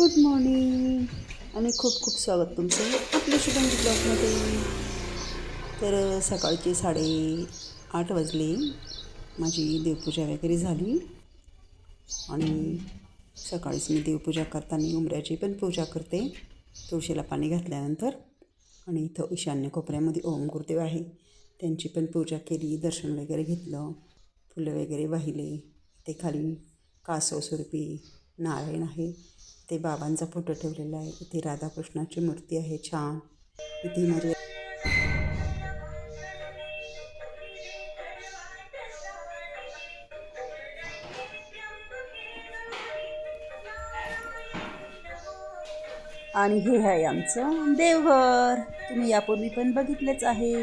Good morning आणि खूप खूप स्वागत तुमचं. आपल्या शुभांगी ब्लॉगमध्ये. तर सकाळचे साडे आठ वाजले. माझी देवपूजा वगैरे झाली. आणि सकाळीच मी देवपूजा करताना उमऱ्याची पण पूजा करते. तुळशीला पाणी घातल्यानंतर. आणि इथं ईशान्य कोपऱ्यामध्ये ओम गुरुदेव आहे. त्यांची पण पूजा केली दर्शन वगैरे घेतलं फुलं वगैरे वाहिले. ते खाली कासव स्वरूपी नारायण आहे. ते बाबांचा फोटो ठेवलेला आहे. इथे राधाकृष्णाची मूर्ती आहे. छान. इथे माझे आणि हे आहे आमचं देवघर. तुम्ही यापूर्वी पण बघितलेच आहे.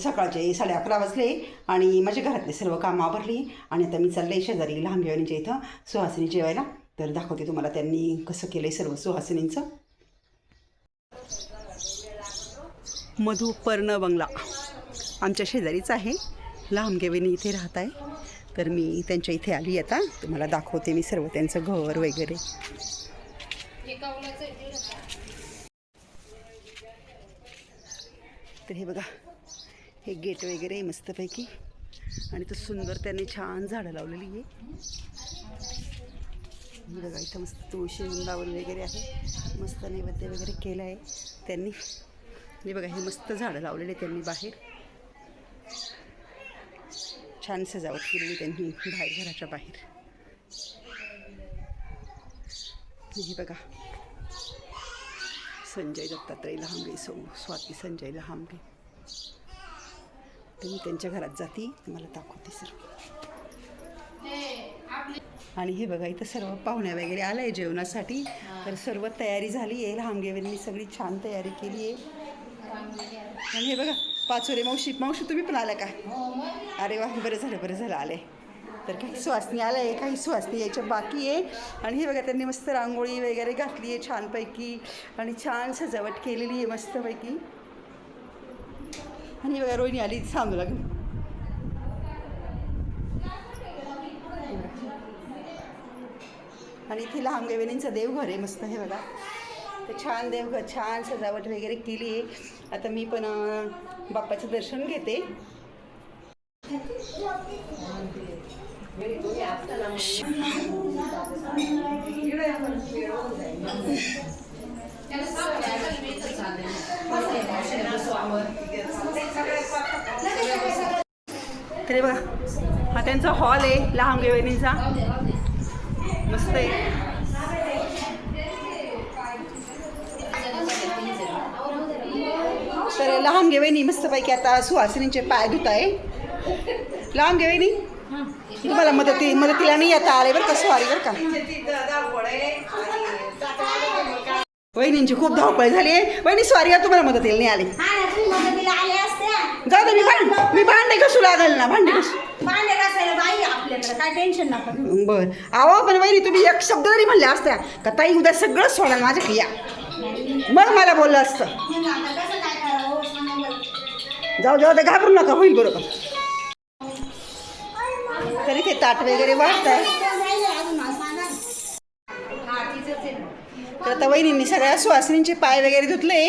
सकाळचे साडे अकरा वाजले आणि माझ्या घरातले सर्व कामं आवरली आणि आता मी चालले शेजारी लहान घेवणीच्या इथं सुहासिनी जेवायला. तर दाखवते तुम्हाला त्यांनी कसं केलं आहे सर्व सुहासिनींचं. मधुपर्ण बंगला आमच्या शेजारीच आहे. लांबगेवेनी इथे राहत आहे. तर मी त्यांच्या इथे आली आता. तुम्हाला दाखवते मी सर्व त्यांचं घर वगैरे. तर हे बघा हे गेट वगैरे आहे मस्तपैकी. आणि तो सुंदर त्यांनी छान झाडं लावलेली आहे. बघा इथं मस्त तुळशी वृंदावन वगैरे आहे. मस्त नैवेद्य वगैरे केलं आहे त्यांनी. हे बघा हे मस्त झाडं लावलेले त्यांनी बाहेर. छान सजावट केलेली त्यांनी बाहेर घराच्या बाहेर. हे बघा. संजय दत्तात्रय लहामगे सो स्वाती संजय लहामगे तर मी त्यांच्या घरात जाते तुम्हाला दाखवते सर्व. आणि हे बघा इथं सर्व पाहुण्या वगैरे आलं आहे जेवणासाठी. तर सर्व तयारी झाली आहे. लहामगेवरनी सगळी छान तयारी केली आहे. आणि हे बघा पाचोरे मावशी मावशी तुम्ही पण आला का? अरे वा बरं झालं बरं झालं आले. तर काही सुवासनी आलं आहे काही सुवासनी यायच्या बाकी आहे. आणि हे बघा त्यांनी मस्त रांगोळी वगैरे घातली आहे छानपैकी. आणि छान सजावट केलेली आहे मस्तपैकी. आणि बघा रोहिणी आली सांगू लागली. आणि इथे लहान गवेनींचं देवघर आहे मस्त हे बघा. तर छान देवघर छान सजावट वगैरे केली आहे. आता मी पण बाप्पाचं दर्शन घेते. तर हे बघा हा त्यांचा हॉल आहे लहान गवेनीचा मस्त आहे. तर लहान घेवेनी मस्तपैकी आता सुहासिनीचे पाय धुत आहे लहान घेवेनी तुम्हाला मदती मदतीला नाही आता आले बरं का स्वारी बरं का? वहिनींची खूप धावपळ झाली आहे. वहिनी स्वारी आहे, तुम्हाला मदतीला नाही आली. हा. जाऊ दे मी भांड मी भांडे कसू लागल ना? भांडे कसू भांडे घासायला बाई आहे आपल्याकडे. काय टेन्शन नका घेऊ. बर. अहो पण वहिनी तुम्ही एक शब्द जरी म्हणले असत्या का ताई उद्या सगळं सोडा माझ्या या. मग मला बोललं असतं. बरं. जाऊ जाऊ ते घाबरू नका होईल बरोबर. तरी ते ताट वगैरे वाढत आहे तर आता वहिनींनी सगळ्या सुहासिनींचे पाय वगैरे धुतले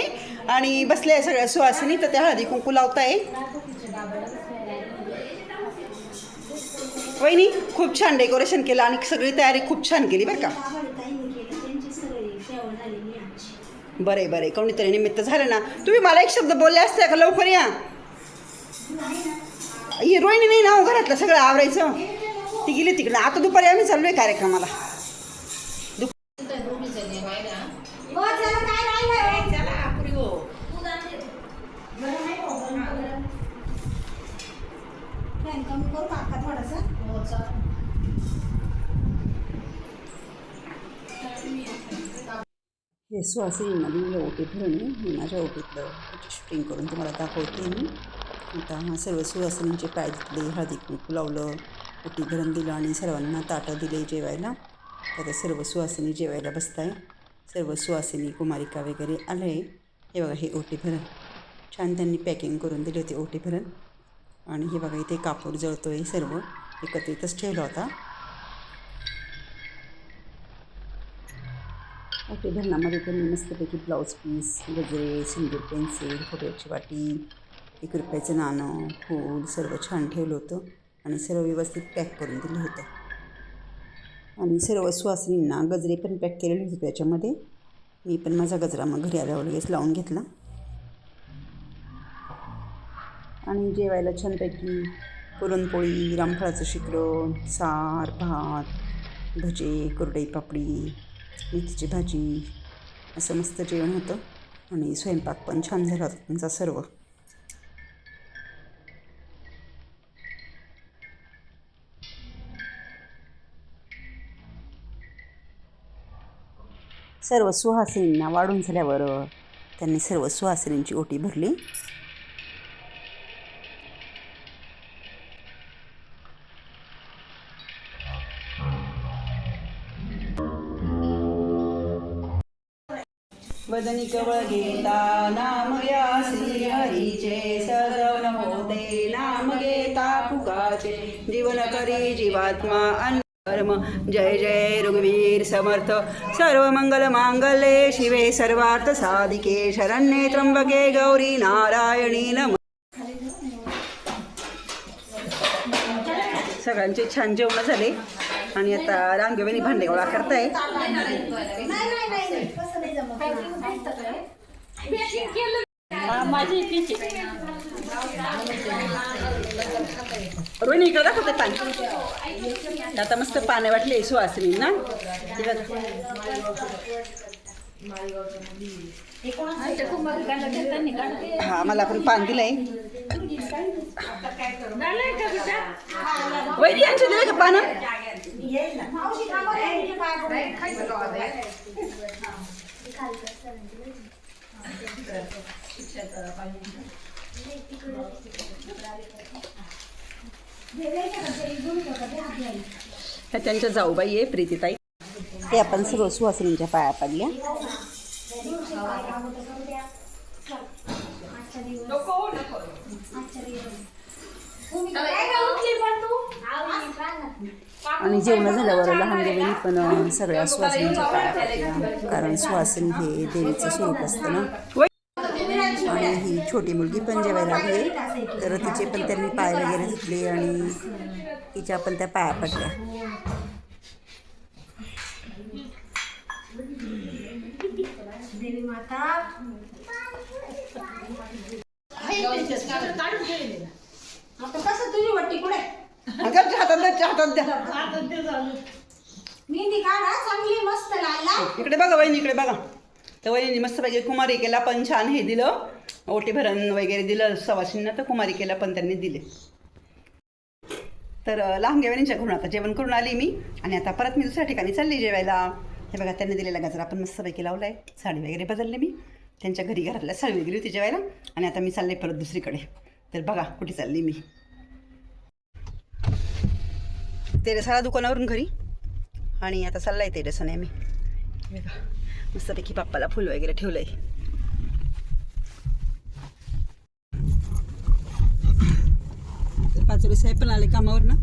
आणि बसले आहे सगळ्या सुहासिनी. तर त्या हळदी कुंकू लावताय. वहिनी खूप छान डेकोरेशन केलं आणि सगळी तयारी खूप छान केली बरं का. आहे बरे बरे. कोणीतरी निमित्त झालं ना. तुम्ही मला एक शब्द बोलले असते का? लवकर या. ही रोहिणी नाही ना हो घरातलं सगळं आवरायचं? ती गेली तिकडं. आता दुपारी आम्ही चाललोय कार्यक्रमाला. हो, चला, काय राहिलं? बरं नाही हो. फॅन कमी करू थोडासा? हे दिलेलं ओटी भरून मी माझ्या ओटीतलं शूटिंग करून तुम्हाला दाखवते मी आता हा सर्व सुहासिनींचे पाय धुतले हळदी कुंकू लावलं ओटी भरून दिलं आणि सर्वांना ताटं दिले जेवायला तर आता सर्व सुवासिनी जेवायला बसताय सर्व सुवासिनी कुमारिका वगैरे आलं आहे हे बघा हे ओटी भरण. छान त्यांनी पॅकिंग करून दिली होती ओटी भरण. आणि हे बघा इथे कापूर जळतो आहे सर्व. एकत्रितच ठेवला होता. ओटी भरणामध्ये त्यांनी मस्तपैकी ब्लाऊज पीस गजरे सिंदूर पेन्सिल फोटोची वाटी एक रुपयाचं नाणं फूल सर्व छान ठेवलं होतं. आणि सर्व व्यवस्थित पॅक करून दिलं होतं. आणि सर्व सुवासिनींना गजरे पण पॅक केलेले होते त्याच्यामध्ये. मी पण माझा गजरा मग घरी आल्यावर लगेच लावून घेतला. आणि जेवायला छानपैकी पुरणपोळी रामफळाचं शिकरण सार भात भजे कुरडई पापडी मेथीची भाजी असं मस्त जेवण होतं. आणि स्वयंपाक पण छान झाला होता त्यांचा सर्व. सर्व सुहासिनींना वाढून झाल्यावर त्यांनी सर्व सुहासिनींची ओटी भरली. वदनी कवळ घेता नाम या श्री हरीचे सजवन होते. नाम घेता फुकाचे जीवन करी जीवात्मा अन्न कर्म जय जय रघुवीर समर्थ। सर्व मंगल मांगल्ये शिवे सर्वार्थ साधिके शरण्ये त्र्यंबके गौरी नारायणी नम। सगळ्यांचे छान जेवण झाले. आणि आता रांगेवानी भांडे गोळा करताय. रोहिणी इकडे दाखवते पाणी. आता मस्त पाणी वाटले सुहासिनी ना? हा मला आपण पान दिलंय. वैरी यांचे दिले का पानं? ह्या त्यांच्या जाऊबाई आहे प्रीतीताई. ते आपण सर्व सुहासिनींच्या पाया पडल्या. आणि जेवण झाल्यावर लहान देवीने पण सगळ्या सुहासिनींच्या पाया पडल्या. कारण सुहासिनी हे देवीचं स्वरूप असतं ना. छोटी मुलगी पण जेवायला लागली आहे. तर तिचे पण त्यांनी पाय वगैरे धुतले आणि तिच्या पण त्या पाया पडल्या. आता कसं तुझी वट्टी कुठे? अगं हातात मेहंदी काढा चांगली मस्त लायला. इकडे बघा वहिनी इकडे बघा. तर वहिनी मस्त पाहिजे कुमारिकेला पण छान हे दिलं. ओटी भरण वगैरे दिलं सवाशींना तर कुमारिकेला पण त्यांनी दिले. तर अं, लहान वहिनीच्या घरून आता जेवण करून आली मी. आणि आता परत मी दुसऱ्या ठिकाणी चालली जेवायला. हे बघा त्यांनी दिलेला गजरा पण मस्तपैकी लावला आहे साडी वगैरे बदलली मी. त्यांच्या घरी घरातल्या साडी गेली होती जेवायला. आणि आता मी चालले परत दुसरीकडे. तर बघा कुठे चालली मी. तेरसाला दुकानावरून घरी. आणि आता चाललाय तेरसाने मी बघा. मस्तपैकी बाप्पाला फुल वगैरे ठेवलंय. तर पाचोरे साहेब पण आले कामावर ना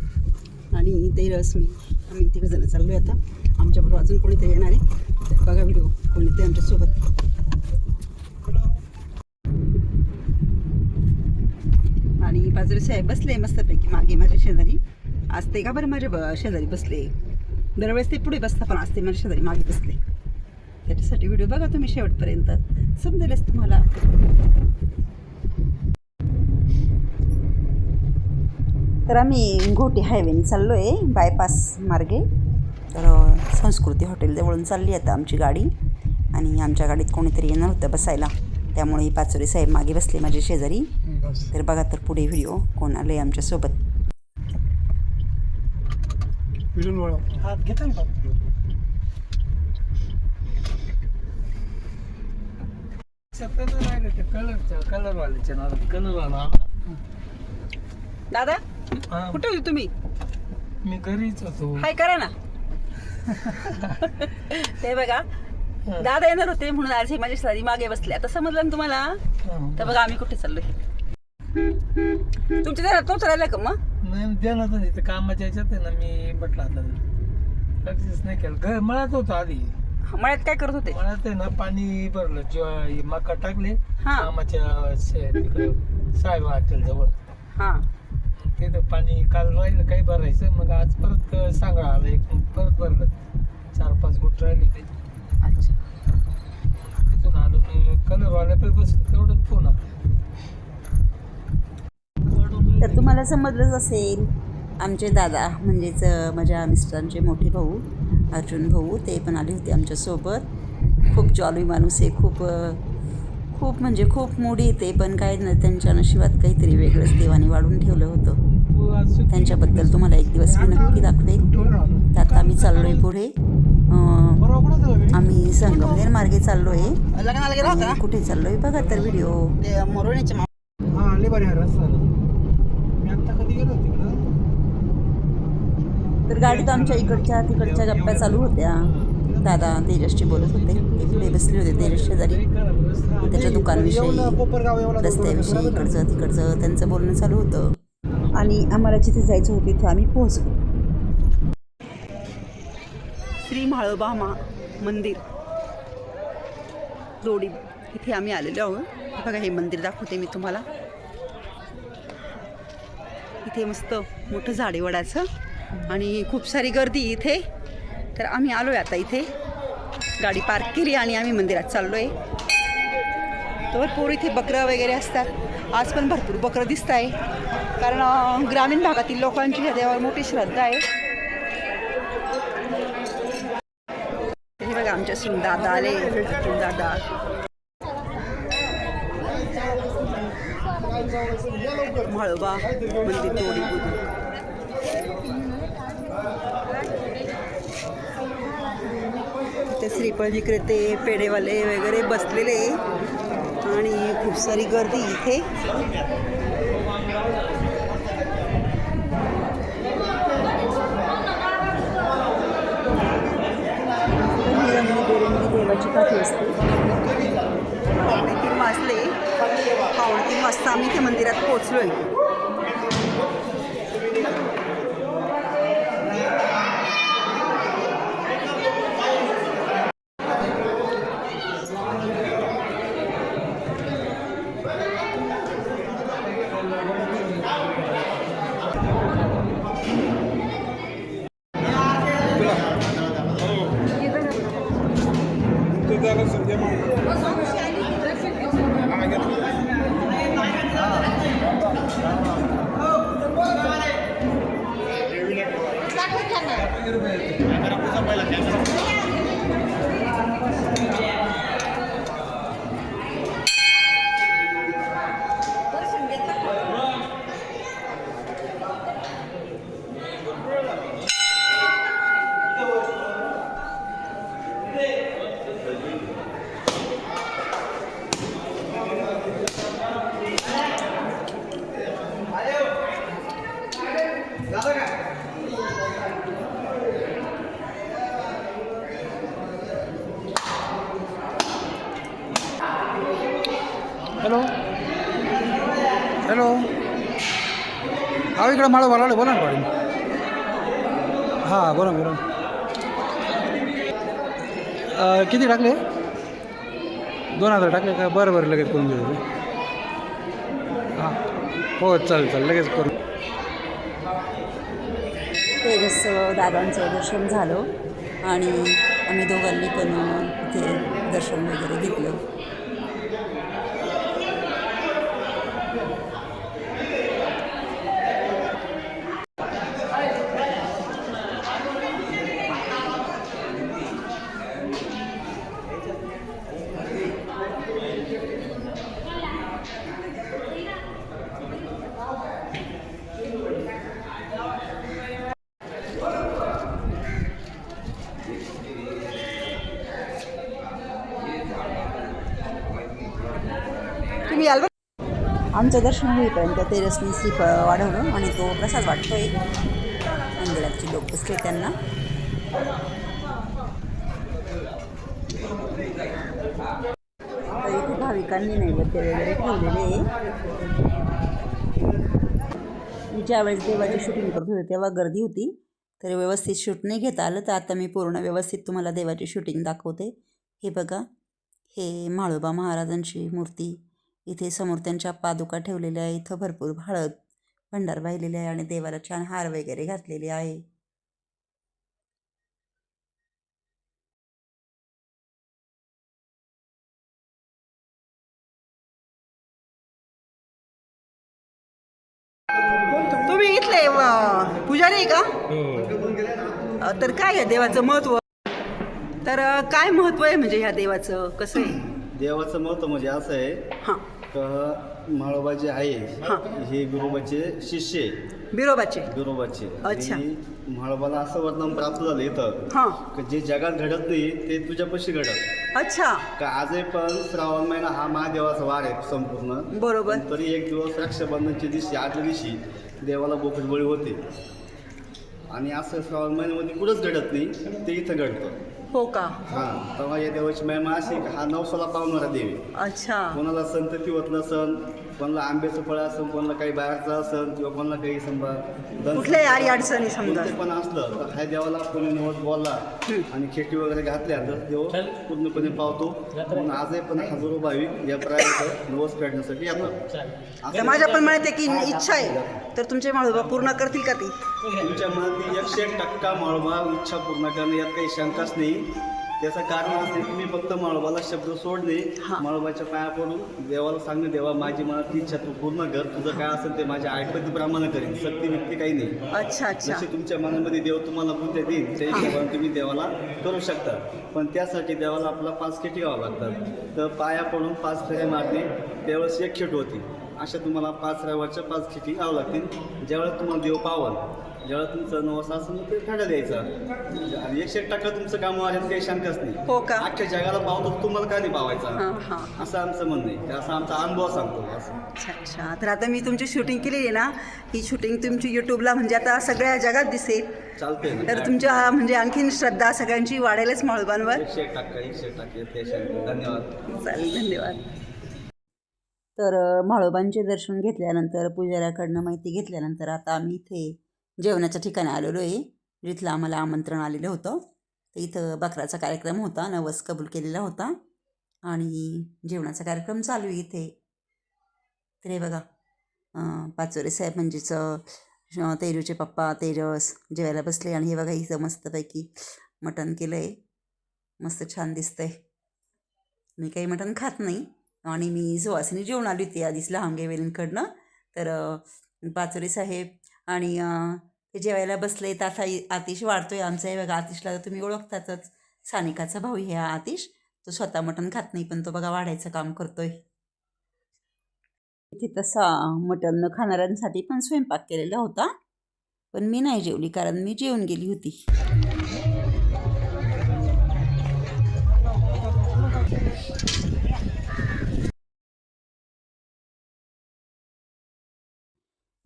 आणि ते रश्मी आम्ही तिघ जण चाललोय आता. आमच्याबरोबर अजून कोणीतरी येणार आहे. तर बघा व्हिडिओ कोणीतरी आमच्यासोबत. आणि पाचोरे साहेब बसले मस्तपैकी मागे माझ्या शेजारी. असते का बरं माझ्या ब- शेजारी बसले? दरवेळेस ते पुढे बसता पण असते माझ्या शेजारी मागे बसले. त्याच्यासाठी व्हिडिओ बघा तुम्ही शेवटपर्यंत. समजेलच तुम्हाला. तर आम्ही घोटी हायवेने चाललो आहे बायपास मार्गे. तर संस्कृती हॉटेल जवळून चालली आता आमची गाडी. आणि आमच्या गाडीत कोणीतरी येणार होतं बसायला. त्यामुळे पाचोरे साहेब मागे बसले माझे शेजारी. तर बघा तर पुढे व्हिडिओ कोण आले आमच्यासोबत हात घेता ना सत्तर राहिले ते कलरच्या कलरवाल्याच्या नावात कलरवाला? दादा हा, कुठे होते तुम्ही? मी घरीच होतो. हाय करा ना. ते बघा दादा येणार होते म्हणून आज हे माझे सारी मागे बसले. आता समजलं ना तुम्हाला? तर बघा आम्ही कुठे चाललोय? तुमच्या घरात तोच राहिला का मग? नाही देणार नाही तर कामाच्या याच्यात आहे ना मी म्हटलं आता लक्षच नाही केलं. घर मळ्यात होतो आधी. मळ्यात काय करत होते? मळ्यात आहे ना पाणी भरलं जेव्हा मका टाकले हा. शे- तिकडे साहेब हॉटेल जवळ. हा. तिथं पाणी काल राहिलं काही भरायचं मग आज परत सांगा आलं एक परत भरलं. चार पाच गुट राहिले ते. अच्छा. तिथून आलो कलर वाल्याकडे बस तेवढंच फोन तर तुम्हाला समजलंच असेल आमचे दादा म्हणजेच अं, माझ्या मिस्टरांचे मोठे भाऊ अर्जुन भाऊ ते पण आले होते आमच्यासोबत. खूप जॉली माणूस आहे खूप खूप म्हणजे खूप मोडी येते पण. काय नाही त्यांच्या नशिबात काहीतरी वेगळंच देवाने वाढून ठेवलं होतं. तू त्यांच्याबद्दल तुम्हाला एक दिवस मी नक्की दाखवेल तर आता आम्ही चाललो आहे पुढे? आम्ही संगमनेर मार्गे चाललो आहे कुठे चाललो आहे बघा तर व्हिडिओ हा आले बरे रस्ता मी आता कधी गेलो तिकडं तर गाडीत आमच्या इकडच्या तिकडच्या गप्प्या चालू होत्या. दादा तेजसशी बोलत होते. ते बसले होते तेजस शेजारी. त्याच्या दुकानविषयी रस्त्याविषयी इकडचं तिकडचं त्यांचं बोलणं चालू होतं. आणि आम्हाला जिथे जायचं होतं तिथे आम्ही पोहोचलो. श्री म्हाळोबा मा मंदिर. जोडी इथे आम्ही आलेलो आहोत. बघा हे मंदिर दाखवते मी तुम्हाला. इथे मस्त मोठं झाडेवडाचं वडाचं आणि खूप सारी गर्दी इथे. तर आम्ही आलो आहे आता इथे. गाडी पार्क केली आणि आम्ही मंदिरात चाललो आहे तर भरपूर इथे बकरं वगैरे असतात. आज पण भरपूर बकरं दिसत आहे कारण ग्रामीण भागातील लोकांची ह्या देवावर मोठी श्रद्धा आहे. हे बघा आमच्या सून दादा आले. अर्जुन दादा. म्हाळोबा मंदिर तोडी ते श्रीफळ विक्रेते पेढेवाले वगैरे बसलेले आणि खूप सारी गर्दी इथे. देवाची काठी असते. पावणे तीन वाजले. पावणे तीन वाजता आम्ही त्या मंदिरात पोहोचलोय. हॅलो मला इकडं माळं बोला ना गाडी हां बोला बोला किती टाकले? दोन हजार टाकले का? बरं बरं लगेच करून देऊ हां. हो चालेल चालेल लगेच करू तेजस दादांचं दर्शन झालं आणि आम्ही दोघांनी पण ते दर्शन वगैरे घेतलं तुम्ही याल बरं आमचं दर्शन होईपर्यंत तेरसनी श्रीफळ वाढवलं आणि तो प्रसाद वाटतोय. मंदिराची लोक बसले त्यांना. इथे भाविकांनी नैवेद्य वगैरे ठेवलेले आहे. मी ज्यावेळेस देवाची शूटिंग करत होते तेव्हा गर्दी होती. तर व्यवस्थित शूट नाही घेता आलं. तर आता मी पूर्ण व्यवस्थित तुम्हाला देवाची शूटिंग दाखवते. हे बघा. हे म्हाळोबा महाराजांची मूर्ती. इथे समोर त्यांच्या पादुका ठेवलेल्या आहे इथं भरपूर हळद भंडार वाहिलेले आहे आणि देवाला छान हार वगैरे घातलेले आहे. तुम्ही इथले व- पुजारी का? अ, तर काय आहे देवाचं महत्त्व? तर काय महत्त्व आहे म्हणजे ह्या देवाचं? कसं आहे? देवाचं महत्त्व म्हणजे असं आहे. हां. का म्हाळोबा जे आहे हे. बिरोबाचे शिष्य आहे. बिरोबाचे. बिरोबाचे अच्छा. आणि म्हाळोबाला असं वर्णन प्राप्त झालं इथं हां. का जे जगात घडत नाही ते तुझ्यापाशी घडत. अच्छा. का आजही पण श्रावण महिना हा महादेवाचा वार आहे संपूर्ण. बरोबर. पण तरी एक दिवस रक्षाबंधनच्या दिवशी आदल्या दिवशी देवाला बळी होते. आणि असं श्रावण महिन्यामध्ये कुठंच घडत नाही ते इथं घडतं. हो का? हां तेव्हा या देवाची महिमा अशी की हा नवसाला पावणारा देव अच्छा. कोणाला संतती होत नसन कोणाला आंब्याचं फळ असन कोणाला काही बाहेरचं असन किंवा कोणाला काही समजा दंत- कुठल्याही समजा. कोणते पण असलं तर ह्या देवाला कोणी नवत बोलला आणि खेटी वगैरे घातल्या तर देव पूर्णपणे पावतो. म्हणून आजही पण हजारो भाविक या प्रयास नवस काढण्यासाठी येतात तर असं माझ्या पण एक इन- इच्छा आहे. तर तुमचे माळोबा पूर्ण करतील का ती? तुमच्या मनात एकशे एक टक्का माळोबा इच्छा पूर्ण करणे यात काही शंकाच नाही. त्याचं कारण असते तुम्ही फक्त माळोबाला शब्द सोडणे. माळोबाच्या पाया पडून देवाला सांगणे देवा माझी मनातली इच्छा तू पूर्ण कर. तुझं काय असेल ते माझ्या आठपतीप्रमाणे करेन. सक्ती व्यक्ती काही नाही. अच्छा अच्छा. जशी तुमच्या मनामध्ये देव तुम्हाला बुद्ध्या देईल त्या हिशोबाने तुम्ही देवाला करू शकता. पण त्यासाठी देवाला आपला पाच खेटी घ्यावं लागतात. तर पाया पडून पाच फेऱ्या मारणे त्यावेळेस एक खेट होती. अशा तुम्हाला पाच रविवारच्या पाच खेटी घ्यावं लागतील. ज्यावेळेस तुम्हाला देव पावल ज्यावेळेस तुमचं नवस असेल ते फेड्या द्यायचा आणि एकशे एक टक्का तुमचं काम वाढेल काही शंकाच नाही. हो का? अख्ख्या जगाला पावतो तुम्हाला का नाही पावायचा? हां असं आमचं म्हणणं आहे. असा आमचा अनुभव सांगतो असं. अच्छा अच्छा. तर आता मी तुमची शूटिंग केली आहे ना ही शूटिंग तुमची यूट्यूबला म्हणजे आता सगळ्या जगात दिसेल. चालतंय ना. तर तुमच्या म्हणजे आणखीन श्रद्धा सगळ्यांची वाढेलच माळोबांवर. एकशे एक टक्का एकशे एक टक्के ते शंका धन्यवाद. चालेल धन्यवाद. तर म्हाळोबांचे दर्शन घेतल्यानंतर पुजाऱ्याकडनं माहिती घेतल्यानंतर आता आम्ही इथे जेवणाच्या ठिकाणी आलेलो आहे जिथलं आम्हाला आमंत्रण आलेलं होतं. तर इथं बकराचा कार्यक्रम होता नवस कबूल केलेला होता आणि जेवणाचा कार्यक्रम चालू आहे इथे. तर हे बघा पाचोरे साहेब म्हणजेच तेरूचे पप्पा तेजस जेवायला बसले आणि हे बघा इथं मस्तपैकी मटण केलं आहे मस्त छान दिसतंय. मी काही मटण खात नाही. आणि मी सुवासिनी जेवण आली होती आधीच लहानगे वेलींकडनं तर पाचोरे साहेब आणि ते जेवायला बसले. तर आता आतिश वाढतोय आमचा. हे बघा आतिशला तर तुम्ही ओळखतातच. सानिकाचा भाऊ हे आतिश. तो स्वतः मटण खात नाही पण तो बघा वाढायचं काम करतोय. इथे तसा मटण न खाणाऱ्यांसाठी पण स्वयंपाक केलेला होता पण मी नाही जेवली कारण मी जेवून गेली होती.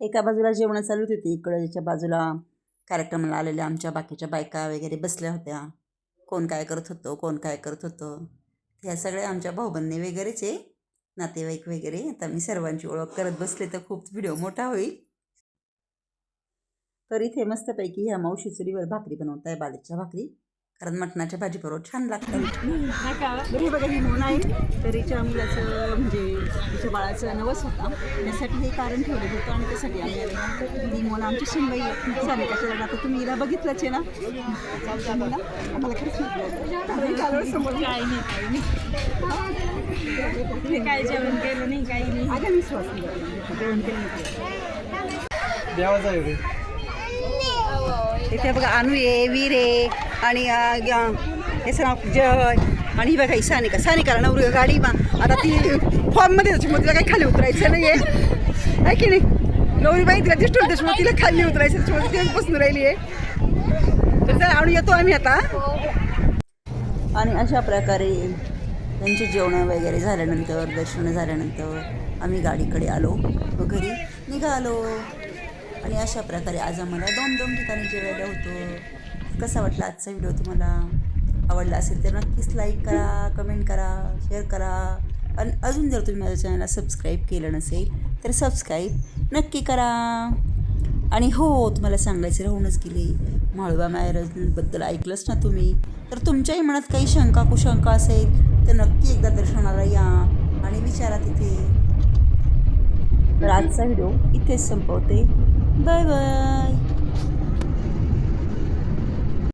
एका बाजूला जेवणं चालू होती इकडच्या बाजूला कार्यक्रमाला आलेल्या आमच्या बाकीच्या बायका वगैरे बसल्या होत्या. कोण काय करत होतं कोण काय करत होतं. ह्या सगळ्या आमच्या भाऊबंदी वगैरेच आहे नातेवाईक वगैरे. आता मी सर्वांची ओळख करत बसले तर खूप व्हिडिओ मोठा होईल. तर इथे मस्तपैकी ह्या मावशी चुलीवर भाकरी बनवत आहे बालेच्या भाकरी. कारण मटणाच्या भाजीबरोबर छान लागतात बरी बघा ही मोन आहे. तर हिच्या मुलाचं म्हणजे तिच्या बाळाचं नवस होता. त्यासाठी हे कारण ठेवलं होतं आणि त्यासाठी आम्ही आले. ही मोन आमची शिंबाई आहे. सानिकाच्या लग्नात आता तुम्ही हिला बघितलंच आहे ना? आम्हाला खरंच समोर. काही नाही काही नाही. मी काय जेवण केलं नाही काही नाही. अगं मी श्वास नाही घेतला. जेवण केलं. देवाचा. इथे बघा अनु आहे वीर आहे. आणि हे नाव जय आणि ही बघा ही सानिका सानिकाला नवरी गाडी मा आता ती फॉर्ममध्ये त्याच्यामुळे तिला काही खाली उतरायचं नाही आहे आहे की नाही? नवरी बाई तिला दिसतो त्याच्यामुळे तिला खाली उतरायचं त्याच्यामुळे तिला बसून राहिली आहे. तर चला आणून येतो आम्ही आता. आणि अशा प्रकारे त्यांची जेवणं वगैरे झाल्यानंतर दर्शनं झाल्यानंतर आम्ही गाडीकडे आलो. व घरी निघालो. आणि अशा प्रकारे आज आम्हाला दोन दोन ठिकाणी जेवायला होतं. कसा वाटला आजचा व्हिडिओ तुम्हाला? आवडला असेल तर नक्कीच लाईक करा कमेंट करा शेअर करा. आणि अजून जर तुम्ही माझ्या चॅनलला सबस्क्राईब केलं नसेल तर सबस्क्राईब नक्की करा. आणि हो तुम्हाला सांगायचं राहूनच गेले म्हाळुबा महाराजांबद्दल ऐकलंच ना तुम्ही. तर तुमच्याही मनात काही शंका कुशंका असेल तर नक्की एकदा दर्शनाला या आणि विचारा तिथे. तर आजचा व्हिडिओ इथेच संपवते. Bye bye